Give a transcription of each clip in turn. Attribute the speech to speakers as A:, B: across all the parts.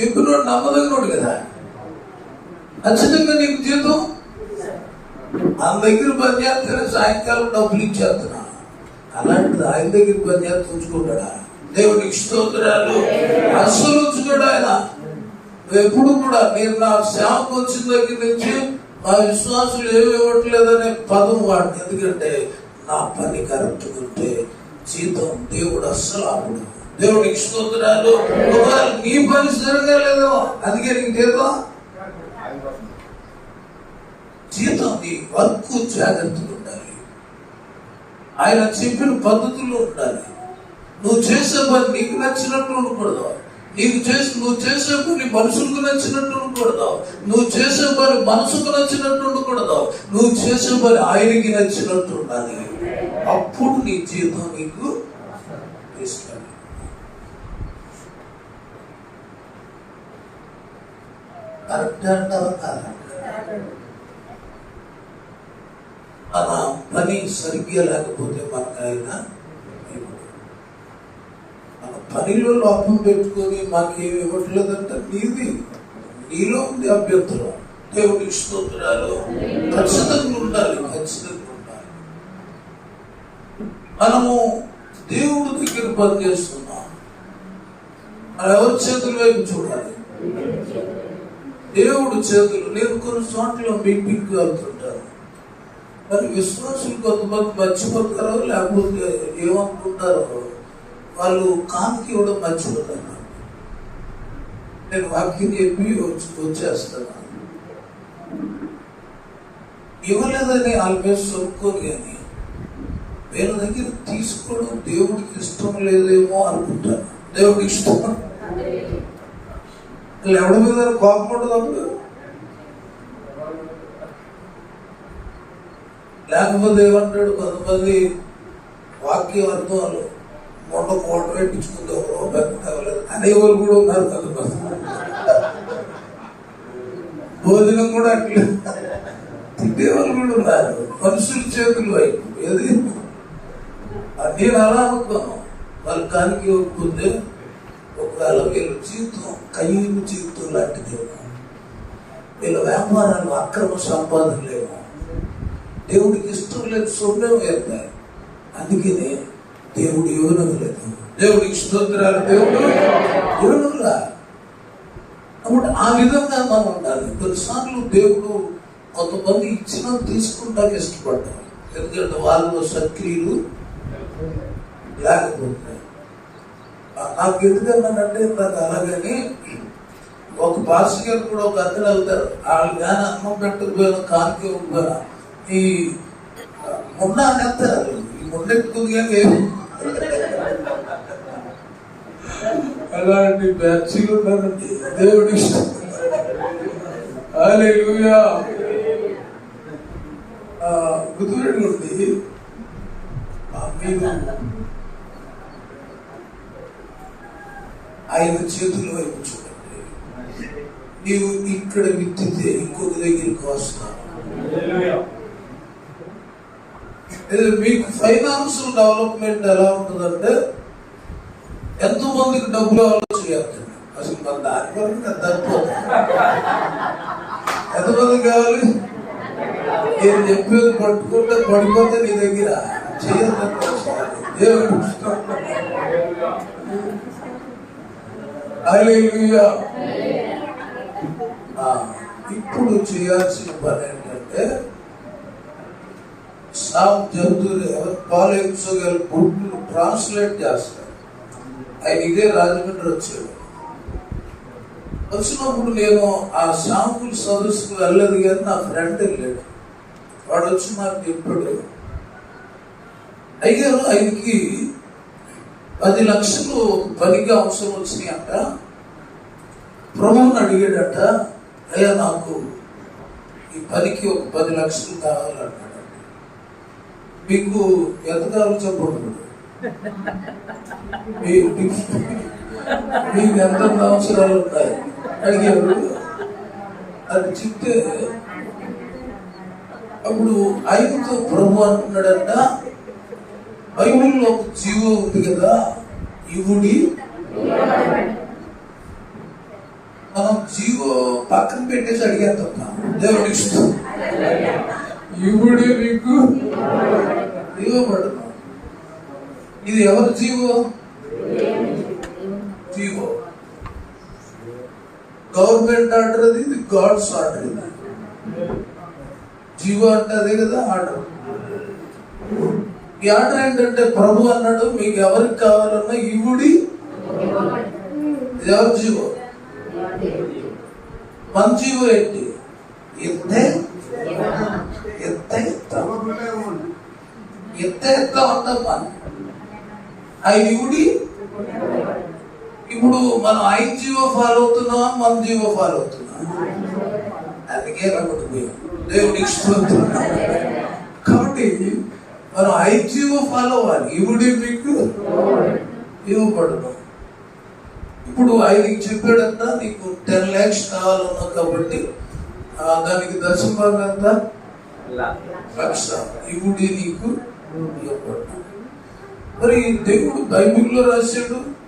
A: చెప్పినోడు నమ్మదగినోడు కదా. ఖచ్చితంగా నీకు జీతం ఆయన దగ్గర పనిచేస్తేనే సాయంకాలం డబ్బులు ఇచ్చేస్తున్నా. అలాంటిది ఆయన దగ్గర పనిచేస్తే ఉంచుకుంటాడా? దేవుడికి స్తోత్రాలు. అస్సలు ఉంచుకోడు ఆయన. ఎప్పుడు కూడా నేను నా సేవకు వచ్చిన దగ్గర నుంచి మా విశ్వాసులు ఏమి ఇవ్వట్లేదనే పదం వాడు ఎందుకంటే నా పని కరెక్ట్గా ఉంటే జీతం దేవుడు అస్సలు ఆపడు. దేవునికి స్తోత్రాలు. ఒకవేళ నీ పని జరగలేదో అందుకే నీకు జీతం జీతం నీ వర్క్ జాగ్రత్తగా ఉండాలి. ఆయన చెప్పిన పద్ధతుల్లో ఉండాలి. నువ్వు చేసే పని నీకు నచ్చినట్టు ఉండకూడదు. నీకు చేసి నువ్వు చేసే పని మనుషులకు నచ్చినట్టు ఉండకూడదు. నువ్వు చేసే పని మనసుకు నచ్చినట్టు ఉండకూడదు. నువ్వు చేసే పని ఆయనకి నచ్చినట్టు ఉండాలి. అప్పుడు నీ జీతం నీకు ఇస్తాడు కరెక్ట్ అంటారు కాదు. మన పని సరిగ్గా లేకపోతే మనకు ఆయన మన పనిలో లోపం పెట్టుకొని మాకేమి ఇవ్వట్లేదంటే నీది. నీలో ఉంది అభ్యంతరం. దేవుడి స్తోత్రాలు. ఖచ్చితంగా ఉండాలి ఖచ్చితంగా ఉండాలి. మనము దేవుడి దగ్గర పనిచేస్తున్నాం. మనం ఎవరి చేతుల వైపు చూడాలి? దేవుడు చేతులు నేను కొన్ని చోట్ల మీటింగ్ వెళ్తుంటాను మరి విశ్వాసులు కొంతమంది మర్చిపోతారో లేకపోతే ఏమనుకుంటారో వాళ్ళు కానుకి ఇవ్వడం మర్చిపోతారు. నేను వాక్యం చెప్పి వచ్చి వచ్చేస్తాను. ఇవ్వలేదని వాళ్ళ మీద సొనుక్కోని కానీ వీళ్ళ దగ్గర తీసుకోవడం దేవుడికి ఇష్టం లేదేమో అనుకుంటాను. దేవుడికి ఇష్టం అసలు ఎవడి మీద కోపం ఉండదు అప్పుడు? లేకపోతే ఏమంటాడు కొంతమంది వాక్య అర్థాలు మొండ కోట పెట్టించుకుంటే ఎవరో పెట్టలేదు అనేవాళ్ళు కూడా ఉన్నారు కొంతమంది. భోజనం కూడా అట్లే. తిట్టేవాళ్ళు కూడా ఉన్నారు. మనుషుల చేతులు వైపు ఏది? నేను అలా అనుకోను వాళ్ళ కానికి ఒప్పుకుంటే ఒకవేళ వీళ్ళ జీవితం కయ్యూరు జీవితం లాంటిదేమో వీళ్ళ వ్యాపారాలు అక్రమ సంపాదనలేమో దేవుడికి ఇష్టం లేదు సొమ్మే వేస్తారు అందుకనే దేవుడు యోనలేదు దేవుడికి స్తోత్రాలు దేవుడు యోనవులా కాబట్టి ఆ విధంగా మనం ఉండాలి. కొన్నిసార్లు దేవుడు కొంతమంది ఇచ్చిన తీసుకుంటానికి ఇష్టపడ్డారు ఎందుకంటే వాళ్ళు సక్రియలు లేకపోతే నాకు ఎందుకన్నానంటే నాకు అలాగని ఒక పాస్ కూడా ఒక అద్దెలు వెళ్తారు. వాళ్ళు కానీ అన్నం పెట్టకపోయినా కానుక ఇవ్వకపోయినా ఈ మొన్న అనేస్తారు ఈ మొండెట్టుకుంది ఎక్కువగా ఏమి అలాంటి బ్యాచ్లు ఉన్నారండి దేవుడి ఇష్టం. గుర్తుపెట్టుకోండి. మీరు ఆయన చేతుల వైపు చూడండి. నీవు ఇక్కడ విత్తితే ఇంకొక దగ్గరికి వస్తావు. మీకు ఫైనాన్షియల్ డెవలప్మెంట్ ఎలా ఉంటుందంటే ఎంతో మందికి డబ్బులు ఆలోచన చేస్తుంది అసలు మన దాని వరకు అది ఎంతమంది కావాలి? నేను చెప్పేది పట్టుకుంటే పడిపోతే నీ దగ్గర చేయాలి. దేవుడు ఇప్పుడు చేయాల్సిన పని ఏంటంటే సామ్ జంతువులు కాలేజ్ గారు బుడ్లు ట్రాన్స్లేట్ చేస్తారు. ఆయన ఇదే రాజమండ్రి వచ్చాడు వచ్చినప్పుడు నేను ఆ సాంపుల్ సదస్సుకు వెళ్ళదు కానీ నా ఫ్రెండ్ వెళ్ళాడు వాడు వచ్చి నాకు చెప్పాడు అయ్యారు ఆయనకి పది లక్షలు పనికి అవసరం వచ్చినాయి అంట ప్రభువుని అడిగాడట అయ్యా నాకు ఈ పనికి ఒక పది లక్షలు కావాలన్నాడు మీకు ఎంత కావాలో మీకు- ఎంత అవసరాలు ఉన్నాయి అడిగాడు. అది చెప్తే అప్పుడు ఐదు ప్రభు అంటున్నాడంట బైబిల్లో ఒక జీవో ఉంది కదా ఇవుడి మనం జీవో పక్కన పెట్టేసి అడిగాం తప్ప. దేవుడికి ఇష్టం ఇప్పుడే నీకు ఇవ్వబడును ఇది ఎవరి జీవో? జీవో. గవర్నమెంట్ ఆర్డర్ అది ఇది గాడ్స్ ఆర్డర్ ఇది. జీవో అంటే అదే కదా ఆర్డర్ ఈ ఆర్డర్ ఏంటంటే ప్రభు అన్నాడు మీకు ఎవరికి కావాలన్నా ఇవుడి ఎవరి జీవో? మన జీవో ఏంటి? ఎత్తే? ఎత్తే ఎత్త? ఎత్త ఎత్త ఉంటాం మనం. ఇవుడి ఇప్పుడు మనం ఐ జీవో ఫాలో అవుతున్నామా మన జీవో ఫాలో అవుతున్నాం అందుకే రమ్మడిపోయాం దేవుడికి స్తోత్రం. కాబట్టి మనం జీవో ఫాలో అవ్వాలి. ఇవుడి మీకు ఇవ్వబడదు. ఇప్పుడు ఆయనకి చెప్పాడంట నీకు టెన్ ల్యాక్స్ కావాలన్నా కాబట్టి దానికి దశమ భాగం ఎంత? లక్ష. ఇవుడి నీకు ఇవ్వబడదు. మరి దేవుడు బైబిల్లో రాశాడు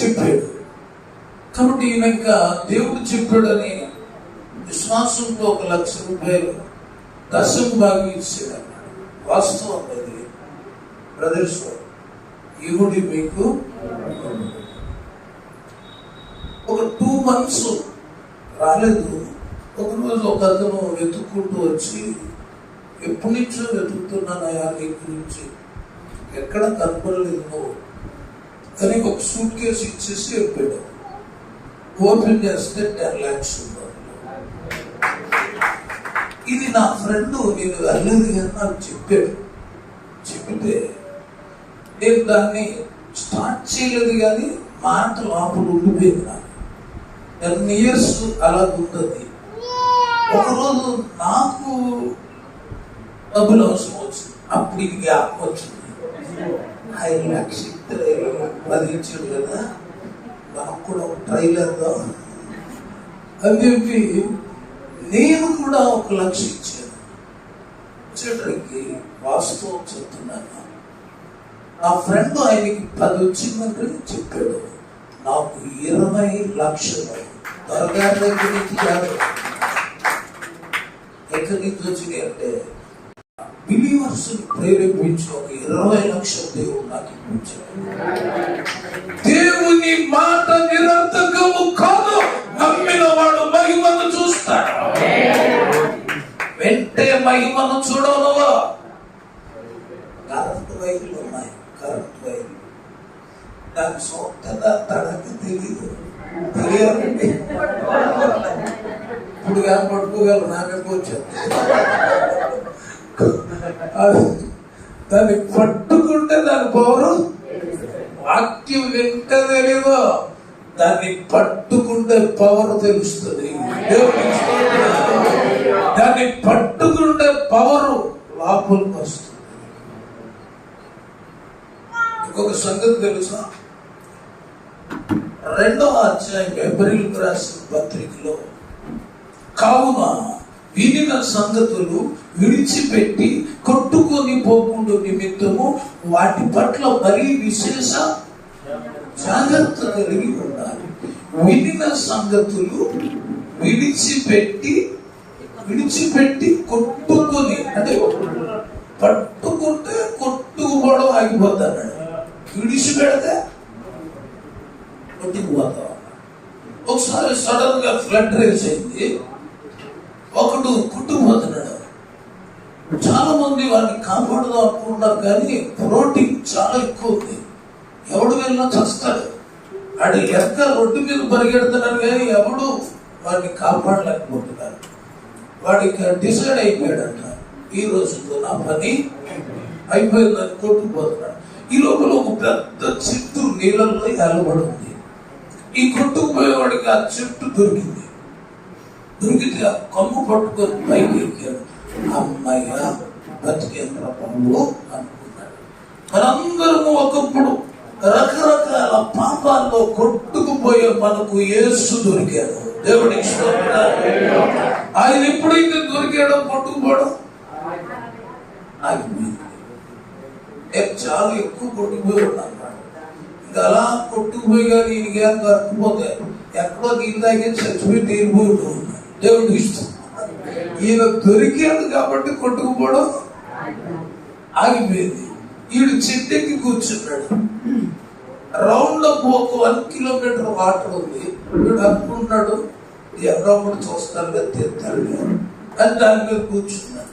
A: చెప్పాడు. కాబట్టి ఈయన ఇంకా దేవుడు చెప్పాడని విశ్వాసంతో ఒక లక్ష రూపాయలు దశం భాగం ఇచ్చాడు. వాస్తవం అది బ్రదర్స్ ఇవుడి మీకు? ఒక టూ మంత్స్ రాలేదు. ఒకరోజు ఒక అతను వెతుక్కుంటూ వచ్చి ఎప్పటి నుంచో వెతుకుతున్నాను అయా నీ గురించి. ఎక్కడ కనపడలేదు నువ్వు కానీ ఒక సూట్ కేసు ఇచ్చేసి వెళ్ళిపోయాడు. ఓపెన్ చేస్తే టెన్ ల్యాక్స్ ఉంది. ఇది నా ఫ్రెండ్ నేను వెళ్ళేది అని నాకు చెప్పాడు. చెప్తే నేను దాన్ని స్టార్ట్ చేయలేదు కానీ మాట లోపల ఉండిపోయింది నాకు. టెన్ ఇయర్స్ అలా ఉంటుంది. ఒకరోజు నాకు డబ్బులు అవసరం వచ్చింది. అప్పుడు ఇది గ్యాప్ వచ్చింది. ఐదు లక్షలు ఇద్దరు బదిలించాడు కదా. నాకు కూడా ఒక ట్రైలర్గా అని చెప్పి నేను కూడా ఒక లక్ష ఇచ్చాను. ఇచ్చేటరికి వాస్తవం చెప్తున్నాను. నా ఫ్రెండ్ ఆయనకి పది వచ్చిందంటే చెప్పాడు. నాకు ఇరవై లక్షలు. త్వరగా దగ్గర నుంచి కాదు. ఎక్కడి నుంచి వచ్చినాయి అంటే బిలీవర్స్ ప్రేరేపించి ఒక ఇరవై లక్షల దేవుడు నాకు ఇప్పించాడు దేవుని మాట మహిమను చూడవునవా కరెంట్ వైర్లు ఉన్నాయి. కరెంట్ వైర్లు నాకు సొంతగా తనకు తెలియదు. తెలియాలండి ఇప్పుడు కానీ పట్టుకోగలరు? నాకే వచ్చాను దాన్ని పట్టుకుంటే దాని పవరు వాక్యం వింట తెలీదు. దాన్ని పట్టుకుంటే పవర్ తెలుస్తుంది. దాన్ని పట్టు పవరు లోపలికి వస్తుంది. ఇంకొక సంగతి తెలుసా? రెండవ అధ్యాయం ఏప్రిల్ రాసిన పత్రికలో కావున వినిన సంగతులు విడిచిపెట్టి కొట్టుకొని పోకుండా నిమిత్తము వాటి పట్ల మరీ విశేష జాగ్రత్త కలిగి ఉండాలి. వినిన సంగతులు విడిచిపెట్టి విడిచిపెట్టి కొట్టుకొని అంటే పట్టుకుంటే కొట్టుకుపోవడం ఆగిపోతాడు విడిచిపెడితే కొట్టుకుపోతాం. ఒకసారి సడన్గా ఫ్లడ్ రేస్ అయింది. ఒకడు కుట్టుకుపోతున్నాడు. చాలా మంది వాడిని కాపాడుదాం అనుకుంటున్నారు కానీ ప్రోటీన్ చాలా ఎక్కువ ఉంది. ఎవడు వెళ్ళినా చస్తాడు. ఆడు ఎక్క రోడ్డు మీద పరిగెడుతున్నాడు కానీ ఎవడు వాడిని కాపాడలేకపోతున్నారు. వాడికి డిసైడ్ అయిపోయాడంట. ఈ రోజుతో నా పని అయిపోయిందని కొట్టుకుపోతున్నాడు. ఈ లోపల ఒక పెద్ద చెట్టు నీళ్ళల్లో ఎలబడి ఉంది ఈ కొట్టుకుపోయేవాడికి ఆ చెట్టు దొరికింది. దొరికితే ఆ కమ్ము పట్టుకొని పైకి ఎక్కాడు. అమ్మయ్య బతికేంద్ర బాబు అనుకున్నాడు. మనందరము ఒకప్పుడు రకరకాల పాపాల్లో కొట్టుకుపోయే మనకు ఏసు దొరికాడు. దేవుడికి ఆయన ఎప్పుడైతే దొరికాడో పట్టుకుపోవడం ఆగిపోయింది నేను చాలా ఎక్కువ కొట్టుకుపోయి ఉన్నాను ఇంకా అలా కొట్టుకుపోయి కానీ ఈయనకి ఏం కట్టుకుపోతే ఎక్కడో నీళ్ళు చచ్చిపోయి తీరిపోతూ ఉన్నాడు దేవుడికి ఇష్టం ఈయన దొరికాడు కాబట్టి కొట్టుకుపోవడం ఆగిపోయింది. వీడు చెట్టెక్కి కూర్చున్నాడు. రౌండ్ అప్ ఒక వన్ కిలోమీటర్ వాటర్ ఉంది. వీడు అనుకుంటున్నాడు ఎవరో ఒకటి చూస్తారు కదా అని దాని మీద కూర్చున్నాడు.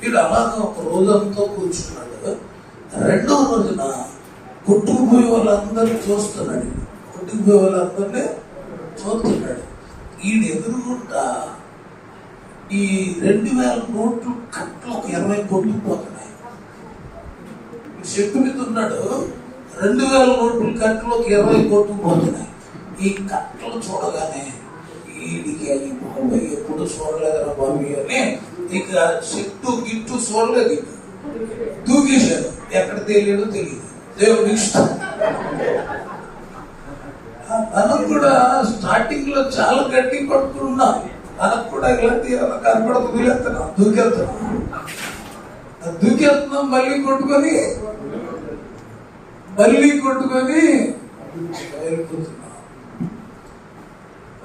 A: వీడు అలాగే ఒక రోజంతా కూర్చున్నాడు. రెండో రోజున కొట్టుకుపోయే వాళ్ళందరినీ చూస్తున్నాడు. కొట్టుకుపోయే వాళ్ళందరినీ చూస్తున్నాడు. ఈయన ఎదురుగుండా ఈ రెండు వేల నోట్లు కట్టలు ఒక ఇరవై కోట్లు పోతున్నాయి. చెట్టు మీద ఉన్నాడు. రెండు వేల నోట్లు కట్టలు ఒక ఇరవై కోట్లు పోతున్నాయి. ఈ కట్టలు చూడగానే వీడికి అది బాబు ఎప్పుడు చూడలేదురా బాబు అని ఇక చెట్టు గిట్టు చూడలేదు ఇక. దూకేశాడు ఎక్కడ తెలియడో తెలియదు దేవుడు ఇష్టం మనం కూడా స్టార్టింగ్లో చాలా గట్టి పట్టుకున్నాం. మనకు కూడా ఇలాంటి కనపడదు. వదిలేస్తున్నాం దూకేస్తున్నాం. ఆ దూకేస్తున్నాం మళ్ళీ కొట్టుకొని మళ్ళీ కొట్టుకొని వెళ్ళిపోతున్నాం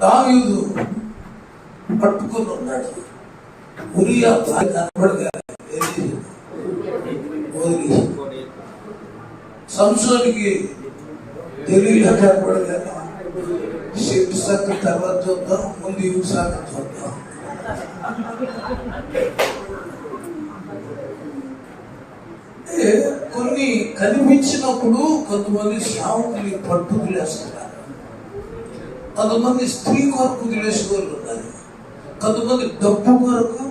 A: దావీదు పట్టుకుని ఉన్నాడు. ఉరియా భార్య కనపడగా సంసోనికి తెలియదు కనపడగా షిఫ్ట్ సక్ తర్వాత చూద్దాం ముందు ఇవి సాగం చూద్దాం కొన్ని కనిపించినప్పుడు కొంతమంది సాముకులు పట్టుకులేస్తారు కొంతమంది స్త్రీ కొరకు వదిలేసే వాళ్ళు ఉన్నారు కొంతమంది డబ్బు కొరకు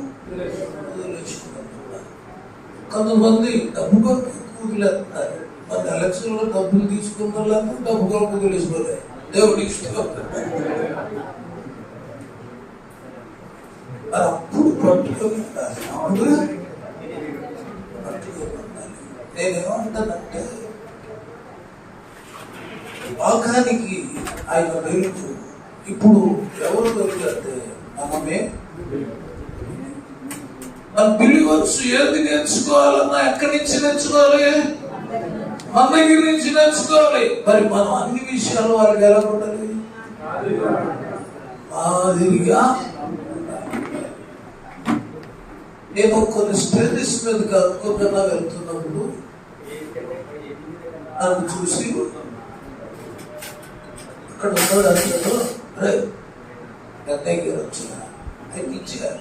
A: కొంతమంది డబ్బు కొరకు వదిలేస్తున్నారు మన ఎలక్షన్లో డబ్బులు తీసుకున్న వాళ్ళందరూ డబ్బు కొరకు వదిలేసుకోలేదు దేవుడి ఇష్టం. మరి అప్పుడు పట్టుకొని ఉండాలి. అప్పుడు నేనేమంటానంటే లోకానికి ఆయన వెలుగు ఇప్పుడు ఎవరు వెలుగంటే మనమే మన బిలీవర్స్ ఏది నేర్చుకోవాలన్నా ఎక్కడి నుంచి నేర్చుకోవాలి? మన దగ్గర నుంచి నేర్చుకోవాలి. మరి మనం అన్ని విషయాలు వాళ్ళకి ఎలా ఉండాలి? మాదిరిగా నేను కొన్ని స్టేజెస్ మీద అనుకోకుండా వెళ్తున్నప్పుడు నన్ను చూసి అక్కడ ఉన్నాడు అతను రే గారు వచ్చిన ఆయనకి ఇచ్చారు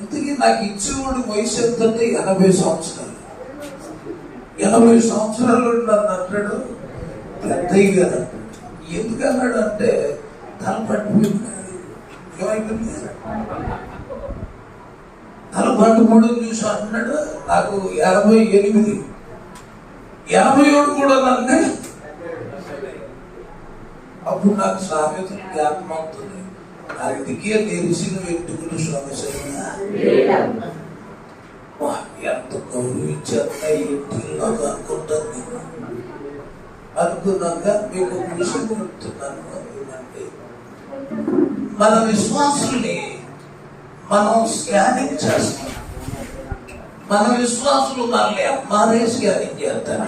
A: ఇంతకీ నాకు ఇచ్చేవాడు వయసు ఎంత అంటే ఎనభై సంవత్సరాలు. ఎనభై సంవత్సరాలు నన్ను అంటాడు పెద్దయ్య గారు ఎందుకు అన్నాడు అంటే తల పట్టుకుంది ఏమైంది? తల పట్టుకోడు చూసి అంటున్నాడు నాకు ఎనభై ఎనిమిది. ఎనభై ఏడు కూడా నన్ను అప్పుడు నాకు సామెత జ్ఞాపకం అవుతుంది అందుకే తెలిసిన వెంట్రుకలు సమస్య ఎంత గౌరవించేస్తా ఏంటి నాకు అనుకుంటాను నేను. అనుకున్నాక మీకు ఒక విషయం చెప్తున్నాను ఏమంటే మన విశ్వాసుల్ని మనం స్కానింగ్ చేస్తాం మన విశ్వాసులు మనల్ని ఎంఆర్ఐ స్కానింగ్ చేస్తారు.